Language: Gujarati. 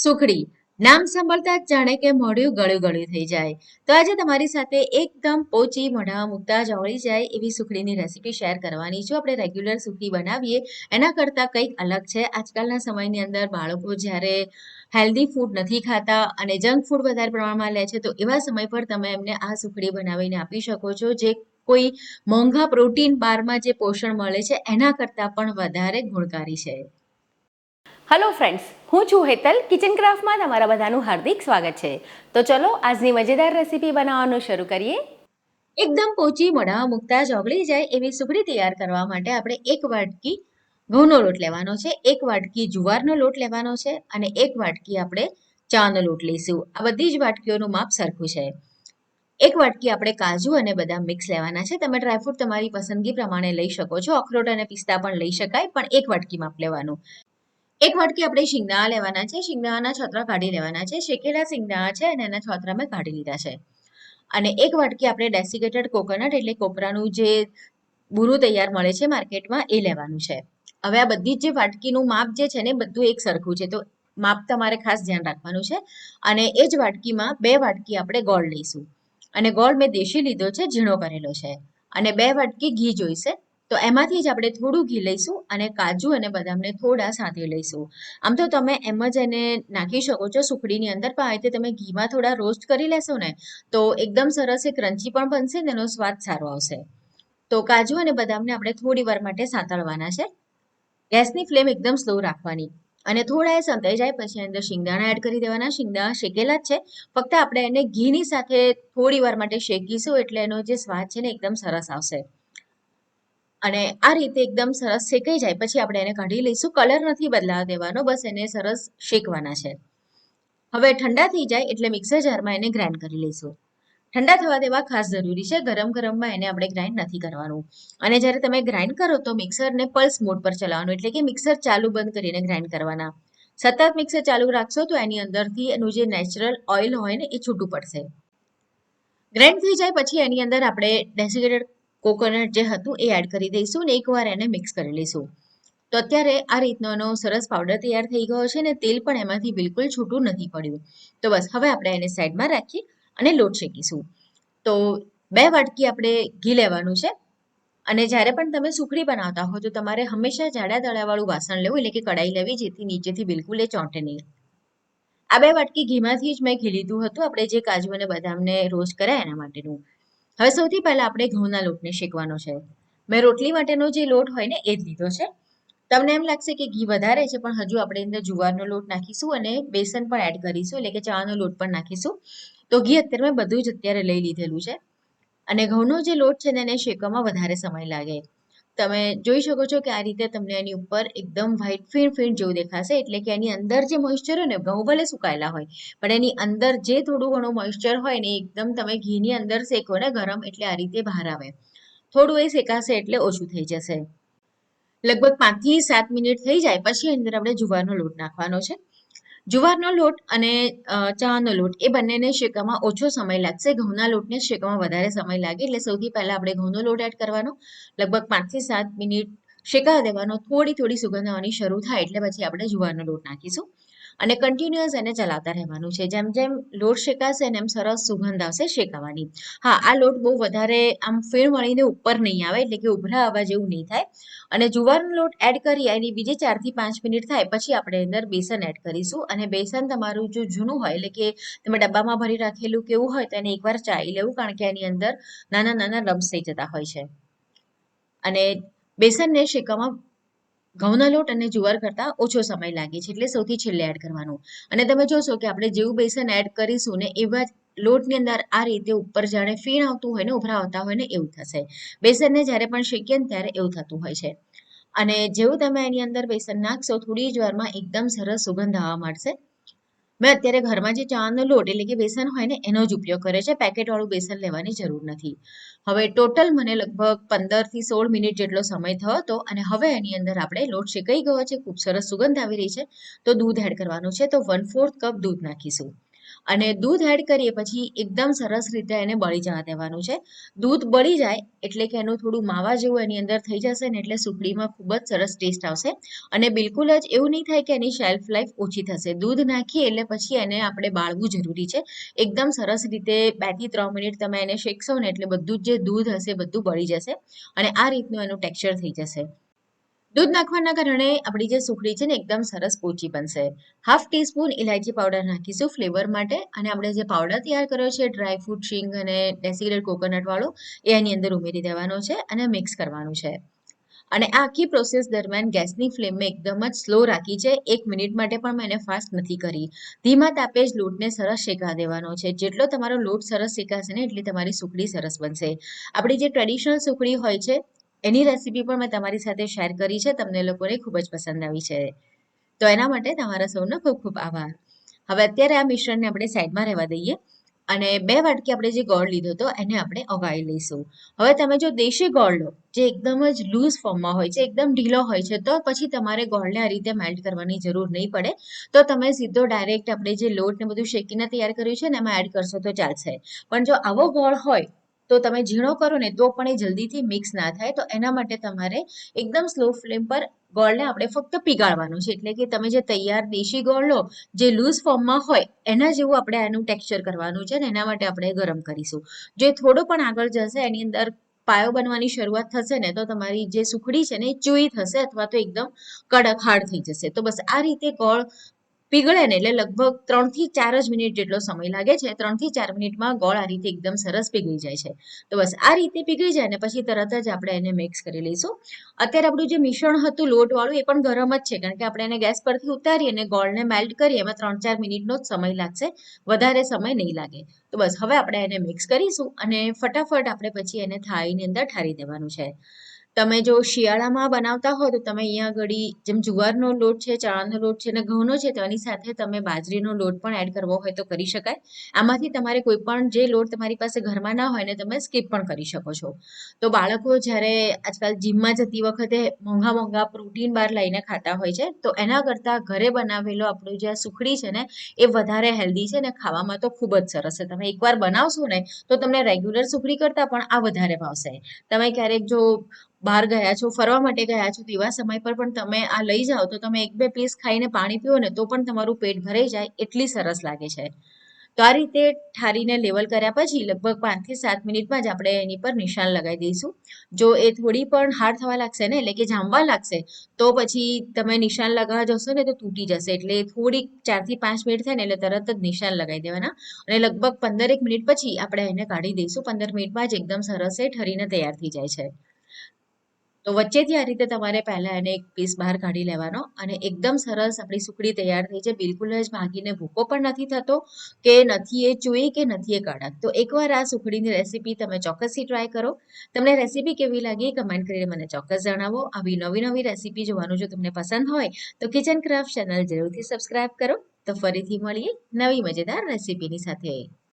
સુખડી. નામ સાંભળતા જ જાણે કે મોઢું ગળ્યું ગળ્યું થઈ જાય. તો આજે તમારી સાથે એકદમ પોચી, મોઢામાં મૂકતા જ આવડી જાય એવી સુખડીની રેસીપી શેર કરવાની છું. આપણે રેગ્યુલર સુખડી બનાવીએ, એના કરતાં કંઈક અલગ છે. આજકાલના સમયની અંદર બાળકો જ્યારે હેલ્ધી ફૂડ નથી ખાતા અને જંક ફૂડ વધારે પ્રમાણમાં લે છે, તો એવા સમય પર તમે એમને આ સુખડી બનાવીને આપી શકો છો. જે કોઈ મોંઘા પ્રોટીન બારમાં જે પોષણ મળે છે, એના કરતાં પણ વધારે ગુણકારી છે. હેલો ફ્રેન્ડ્સ હું છું હેતલ. કિચન ક્રાફ્ટમાં તમારા બધાનું હાર્દિક સ્વાગત છે. તો ચલો, આજની મજેદાર રેસીપી બનાવવાનું શરૂ કરીએ. એકદમ પોચી, મોઢામાં મૂકતા જ ઓગળી જાય એવી સુખડી તૈયાર કરવા માટે આપણે એક વાટકી ઘઉંનો લોટ લેવાનો છે, એક વાટકી જુવારનો લોટ લેવાનો છે અને એક વાટકી આપણે ચાનો લોટ લઈશું. આ બધી જ વાટકીઓનું માપ સરખું છે. એક વાટકી આપણે કાજુ અને બદામ મિક્સ લેવાના છે. તમે ડ્રાયફ્રૂટ તમારી પસંદગી પ્રમાણે લઈ શકો છો. અખરોટ અને પિસ્તા પણ લઈ શકાય, પણ એક વાટકી માપ લેવાનું. એક વાટકી આપણે શિંગદાણા લેવાના છે. શિંગદાણાના છોતરા કાઢી લેવાના છે. શેકેલા શિંગદાણા છે અને એના છોતરા મેં કાઢી લીધા છે. અને એક વાટકી આપણે ડેસિકેટેડ કોકોનટ એટલે કોપરાનું જે બુરું તૈયાર મળે છે માર્કેટમાં એ લેવાનું છે. હવે આ બધી જ વાટકીનું માપ જે છે ને બધું એક સરખું છે. તો માપ તમારે ખાસ ધ્યાન રાખવાનું છે. અને એ જ વાટકીમાં બે વાટકી આપણે ગોળ લઈશું. અને ગોળ મેં દેશી લીધો છે, ઝીણો કરેલો છે. અને બે વાટકી ઘી જોઈશે. તો એમાંથી જ આપણે થોડું ઘી લઈશું અને કાજુ અને બદામને થોડા સાથે લઈશું. આમ તો તમે એમ જ એને નાખી શકો છો સુખડીની અંદર, પણ આ રીતે તમે ઘીમાં થોડા રોસ્ટ કરી લેશો ને, તો એકદમ સરસ એ ક્રંચી પણ બનશે ને એનો સ્વાદ સારો આવશે. તો કાજુ અને બદામને આપણે થોડી વાર માટે સાંતળવાના છે. ગેસની ફ્લેમ એકદમ સ્લો રાખવાની અને થોડા એ સંતાઈ જાય, પછી અંદર શિંગદાણા એડ કરી દેવાના. શિંગદાણા શેકેલા જ છે. ફક્ત આપણે એને ઘીની સાથે થોડી વાર માટે શેકીશું એટલે એનો જે સ્વાદ છે ને એકદમ સરસ આવશે. અને આ રીતે એકદમ સરસ શેકાઈ જાય. પછી આપણે એને કાઢી લઈશું. કલર નથી બદલાવા દેવાનો. બસ એને સરસ શેકવાના છે. હવે ઠંડા થઈ જાય એટલે મિક્સર જારમાં એને ગ્રાઇન્ડ કરી લઈશું. ઠંડા થવા દેવા ખાસ જરૂરી છે. ગરમ ગરમમાં એને આપણે ગ્રાઇન્ડ નથી કરવાનું. અને જ્યારે તમે ગ્રાઇન્ડ કરો તો મિક્સરને પલ્સ મોડ પર ચલાવવાનું. એટલે કે મિક્સર ચાલુ બંધ કરીને ગ્રાઇન્ડ કરવાના. સતત મિક્સર ચાલુ રાખશો તો એની અંદરથી એનું જે નેચરલ ઓઇલ હોય ને એ છૂટું પડશે. ગ્રાઇન્ડ થઈ જાય પછી એની અંદર આપણે ડેસિકેટેડ કોકોનટ જે હતું એ એડ કરી દઈશું ને એકવાર એને મિક્સ કરી લઈશું. તો અત્યારે આ રીતનો એનો સરસ પાવડર તૈયાર થઈ ગયો છે ને તેલ પણ એમાંથી બિલકુલ છૂટું નથી પડ્યું. તો બસ હવે આપણે એને સાઈડમાં રાખી અને લોટ શેકીશું. તો બે વાટકી આપણે ઘી લેવાનું છે અને જ્યારે પણ તમે સુખડી બનાવતા હો તો તમારે હંમેશા જાડા તળાવાળું વાસણ લેવું એટલે કે કડાઈ લેવી જેથી નીચેથી બિલકુલ એ ચોંટે નહીં. આ બે વાટકી ઘીમાંથી જ મેં ઘી લીધું હતું. આપણે જે કાજુ અને બદામને રોસ્ટ કર્યા એના માટેનું. હવે સૌથી પહેલા આપણે ઘઉંના લોટને શેકવાનો છે. મેં રોટલી માટેનો જે લોટ હોય ને, એ જ લીધો છે. તમને એમ લાગશે કે ઘી વધારે છે, પણ હજુ આપણે અંદર જુવારનો લોટ નાખીશું અને બેસન પણ એડ કરીશું, એટલે કે ચાનો લોટ પણ નાખીશું. તો ઘી અત્યારે મેં બધું જ અત્યારે લઈ લીધેલું છે. અને ઘઉંનો જે લોટ છે ને, એને શેકવામાં વધારે સમય લાગે. તમે જોઈ શકો છો કે આ રીતે તમને એની ઉપર એકદમ વ્હાઈટ ફીણ ફીણ જેવું દેખાશે. એટલે કે એની અંદર જે મોઇશ્ચર હોય ને, ઘઉં ભલે સુકાયેલા હોય, પણ એની અંદર જે થોડું ઘણું મોઇશ્ચર હોય ને એકદમ તમે ઘીની અંદર શેકો ને ગરમ, એટલે આ રીતે બહાર આવે. થોડું એ શેકાશે એટલે ઓછું થઈ જશે. લગભગ પાંચથી સાત મિનિટ થઈ જાય, પછી અંદર આપણે જુવારનો લોટ નાખવાનો છે. જુવારનો લોટ અને ચાનો લોટ એ બંનેને શેકવામાં ઓછો સમય લાગશે. ઘઉંના લોટને શેકવામાં વધારે સમય લાગે. એટલે સૌથી પહેલા આપણે ઘઉંનો લોટ એડ કરવાનો. લગભગ પાંચથી સાત મિનિટ શેકાવા દેવાનો. થોડી થોડી સુગંધ આવવાની શરૂ થાય એટલે પછી આપણે જુવારનો લોટ નાખીશું. અને કન્ટિન્યુઅસ એને ચલાવતા રહેવાનું છે. જેમ જેમ લોટ શેકાશે ને એમ સરસ સુગંધ આવશે શેકાવાની. હા, આ લોટ બહુ વધારે આમ ફેર વળીને ઉપર નહીં આવે, એટલે કે ઉભરા આવવા જેવું નહીં થાય. અને જુવારનો લોટ એડ કરી, એની બીજી ચારથી પાંચ મિનિટ થાય, પછી આપણે અંદર બેસન એડ કરીશું. અને બેસન તમારું જો જૂનું હોય, એટલે કે તમે ડબ્બામાં ભરી રાખેલું કેવું હોય, તો એને એકવાર ચાઈ લેવું, કારણ કે એની અંદર નાના નાના લમ્સ થઈ જતા હોય છે. અને બેસનને શેકવામાં ઘઉંના લોટ અને જુવાર કરતાં ઓછો સમય લાગે છે, એટલે સૌથી છેલ્લે એડ કરવાનું. અને તમે જોશો કે આપણે જેવું બેસન એડ કરીશું ને એવા લોટની અંદર આ રીતે ઉપર જાણે ફીણ આવતું હોય ને, ઉભરા આવતા હોય ને, એવું થશે. બેસનને જ્યારે પણ શેકીએ ને ત્યારે એવું થતું હોય છે. અને જેવું તમે એની અંદર બેસન નાખશો, થોડી જ વારમાં એકદમ સરસ સુગંધ આવવા માંડશે. મેં અત્યારે ઘરમાં જે ચાનો લોટ એટલે કે બેસન હોય ને, એનો જ ઉપયોગ કર્યો છે. પેકેટવાળું બેસન લેવાની જરૂર નથી. હવે ટોટલ મને લગભગ પંદરથી સોળ મિનિટ જેટલો સમય થયો હતો અને હવે એની અંદર આપણે લોટ શેકાઈ ગયો છે. ખૂબ સરસ સુગંધ આવી રહી છે. તો દૂધ એડ કરવાનું છે. તો વન ફોર્થ કપ દૂધ નાખીશું. અને દૂધ એડ કરીએ પછી એકદમ સરસ રીતે એને બળી જવા દેવાનું છે. દૂધ બળી જાય એટલે કે એનું થોડું માવા જેવું એની અંદર થઈ જશે ને એટલે સુખડીમાં ખૂબ જ સરસ ટેસ્ટ આવશે. અને બિલકુલ જ એવું નહીં થાય કે એની શેલ્ફ લાઈફ ઓછી થશે. દૂધ નાખીએ એટલે પછી એને આપણે બાળવું જરૂરી છે. એકદમ સરસ રીતે બેથી ત્રણ મિનિટ તમે એને શેકશો ને એટલે બધું જ જે દૂધ હશે બધું બળી જશે અને આ રીતનું એનું ટેક્સચર થઈ જશે. દૂધ નાખવાના કારણે આપણી જે સુખડી છે ને એકદમ સરસ પોચી બનશે. હાફ ટીસ્પૂન ઇલાયચી પાવડર નાખીશું ફ્લેવર માટે અને આપણે જે પાવડર તૈયાર કર્યો છે ડ્રાય ફ્રૂટ શીંગ અને ડેસીગ્રેડ કોકોનટ વાળો, એ એની અંદર ઉમેરી દેવાનો છે અને મિક્સ કરવાનું છે. અને આખી પ્રોસેસ દરમિયાન ગેસની ફ્લેમ એકદમ જ સ્લો રાખી છે. એક મિનિટ માટે પણ મેં એને ફાસ્ટ નથી કરી. ધીમા તાપે જ લોટને સરસ શેકા દેવાનો છે. જેટલો તમારો લોટ સરસ શેકાશે ને એટલી તમારી સુખડી સરસ બનશે. આપણી જે ટ્રેડિશનલ સુખડી હોય છે એની રેસીપી પણ મેં તમારી સાથે શેર કરી છે. તમને લોકોને ખૂબ જ પસંદ આવી છે. તો એના માટે તમારા સૌનો ખૂબ ખૂબ આભાર. હવે અત્યારે આ મિશ્રણને આપણે સાઈડમાં રહેવા દઈએ અને બે વાટકી આપણે જે ગોળ લીધો હતો એને આપણે ઓગાળી લઈશું. હવે તમે જો દેશી ગોળ લો, જે એકદમ જ લૂઝ ફોર્મમાં હોય છે, એકદમ ઢીલો હોય છે, તો પછી તમારે ગોળને આ રીતે મેલ્ટ કરવાની જરૂર નહીં પડે. તો તમે સીધો ડાયરેક્ટ આપણે જે લોટ ને બધું શેકીને તૈયાર કર્યું છે ને એમાં એડ કરશો તો ચાલશે. પણ જો આવો ગોળ હોય તો તમે ઝીણો કરો ને તો પણ એ જલ્દીથી મિક્સ ના થાય. તો એના માટે તમારે એકદમ સ્લો ફ્લેમ પર ગોળને આપણે ફક્ત પીગાળવાનું છે. એટલે કે તમે જે તૈયાર દેશી ગોળ લો, જે લૂઝ ફોર્મમાં હોય, એના જેવું આપણે એનું ટેક્સચર કરવાનું છે ને એના માટે આપણે ગરમ કરીશું. જે થોડો પણ આગળ જશે, એની અંદર પાયો બનવાની શરૂઆત થશે ને, તો તમારી જે સુખડી છે ને એ ચૂઈ થશે અથવા તો એકદમ કડક હાર્ડ થઈ જશે. તો બસ આ રીતે ગોળ પીગળે ને એટલે લગભગ ત્રણથી ચાર જ મિનિટ જેટલો સમય લાગે છે. ત્રણથી ચાર મિનિટમાં ગોળ આ રીતે એકદમ સરસ પીગળી જાય છે. તો બસ આ રીતે પીગળી જાય ને પછી તરત જ આપણે એને મિક્સ કરી લઈશું. અત્યારે આપણું જે મિશ્રણ હતું લોટવાળું એ પણ ગરમ જ છે. કારણ કે આપણે એને ગેસ પરથી ઉતારી અને ગોળને મેલ્ટ કરીએ, એમાં ત્રણ ચાર મિનિટનો જ સમય લાગશે. વધારે સમય નહીં લાગે. તો બસ હવે આપણે એને મિક્સ કરીશું અને ફટાફટ આપણે પછી એને થાળીની અંદર ઠારી દેવાનું છે. તમે જો શિયાળામાં બનાવતા હો તો તમે અહીંયા ઘડી જેમ જુવારનો લોટ છે, ચણાનો લોટ છે અને ઘઉંનો છે, તો એની સાથે તમે બાજરીનો લોટ પણ એડ કરવો હોય તો કરી શકાય. આમાંથી તમારે કોઈ પણ જે લોટ તમારી પાસે ઘરમાં ના હોય ને તમે સ્કીપ પણ કરી શકો છો. તો બાળકો જ્યારે આજકાલ જીમમાં જતી વખતે મોંઘા મોંઘા પ્રોટીન બાર લઈને ખાતા હોય છે, તો એના કરતાં ઘરે બનાવેલો આપણું જે સુખડી છે ને, એ વધારે હેલ્ધી છે ને ખાવામાં તો ખૂબ જ સરસ છે. તમે એકવાર બનાવશો ને, તો તમને રેગ્યુલર સુખડી કરતાં પણ આ વધારે ભાવશે. તમે ક્યારેક જો બહાર ગયા છો, ફરવા માટે ગયા છો તેવા સમય પર પણ તમે આ લઈ જાઓ, તો તમે એક બે પીસ ખાઈને પાણી પીઓ ને, તો પણ તમારું પેટ ભરાઈ જાય એટલી સરસ લાગે છે. તો આ રીતે ઠારીને લેવલ કર્યા પછી લગભગ પાંચથી સાત મિનિટમાં જ આપણે એની પર નિશાન લગાવી દઈશું. જો એ થોડી પણ હાર્ડ થવા લાગશે ને, એટલે કે જામવા લાગશે, તો પછી તમે નિશાન લગાવવા જશો ને, તો તૂટી જશે. એટલે થોડીક ચારથી પાંચ મિનિટ થાય ને, એટલે તરત જ નિશાન લગાવી દેવાના. અને લગભગ પંદરેક મિનિટ પછી આપણે એને કાઢી દઈશું. પંદર મિનિટમાં જ એકદમ સરસ એ ઠરીને તૈયાર થઈ જાય છે. તો વચ્ચેથી આ રીતે તમારે પહેલાં એને એક પીસ બહાર કાઢી લેવાનો અને એકદમ સરસ આપણી સુખડી તૈયાર થઈ છે બિલકુલ જ ભાગીને ભૂકો પણ નથી થતો કે નથી એ ચૂઈ કે નથી એ કડક. તો એકવાર આ સુખડીની રેસીપી તમે ચોક્કસથી ટ્રાય કરો. તમને રેસીપી કેવી લાગી કમેન્ટ કરીને મને ચોક્કસ જણાવો. આવી નવી નવી રેસીપી જોવાનું જો તમને પસંદ હોય તો કિચન ક્રાફ્ટ ચેનલ જરૂરથી સબસ્ક્રાઇબ કરો. તો ફરીથી મળીએ નવી મજેદાર રેસીપીની સાથે.